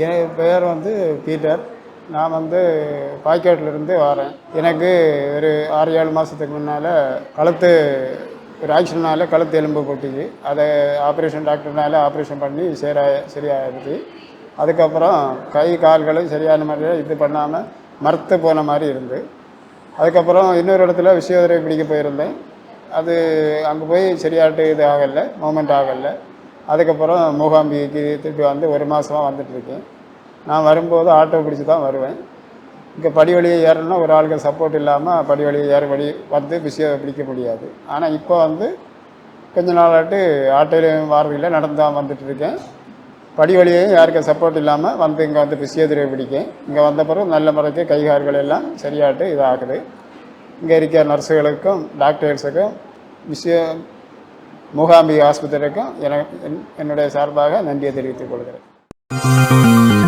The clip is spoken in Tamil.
என் பெயர் வந்து பீட்டர். நான் வந்து பாய்க்காட்டிலிருந்து வரேன். எனக்கு ஒரு ஆறு ஏழு மாதத்துக்கு முன்னால் கழுத்து ஒரு ஆக்சிடென்ட்னால கழுத்து எலும்பு போட்டுச்சு அதை ஆப்ரேஷன் டாக்டர்னால ஆப்ரேஷன் பண்ணி சரியா சரியாயிருச்சு அதுக்கப்புறம் கை கால்களும் சரியான மாதிரியாக இது பண்ணாமல் மறுத்து போன மாதிரி இருந்து. அதுக்கப்புறம் இன்னொரு இடத்துல விஷயோதரை பிடிக்க போயிருந்தேன். அது அங்கே போய் சரியாட்டு இது ஆகலை மூமெண்ட் ஆகலை. அதுக்கப்புறம் மூகாம்பிக்கு திருப்பி வந்து ஒரு மாதமாக வந்துட்டுருக்கேன் நான் வரும்போது ஆட்டோ பிடிச்சி தான் வருவேன். இங்கே படி வழியை ஏறணும்னா ஒரு ஆளுக்கு சப்போர்ட் இல்லாமல் படி வழியை ஏற வழி வந்து பிஸியாக பிடிக்க முடியாது. ஆனால் இப்போ வந்து கொஞ்ச நாளாட்டு ஆட்டோலையும் வாரதில்லை நடந்து தான் வந்துட்டு படி வழியையும் யாருக்கும் சப்போர்ட் இல்லாமல் வந்து இங்கே வந்து பிசியோதெரபி பிடிக்கேன். இங்கே வந்த பிறகு நல்ல முறைக்கு கை கால்கள் எல்லாம் சரியாட்டு இதாகுது. இங்கே இருக்கிற நர்ஸுகளுக்கும் டாக்டர்ஸுக்கும் விஷயம் மூகாம்பிகை ஆஸ்பத்திரிக்கும் என என்- என்னுடைய சார்பாக நன்றியை தெரிவித்துக் கொள்கிறேன்.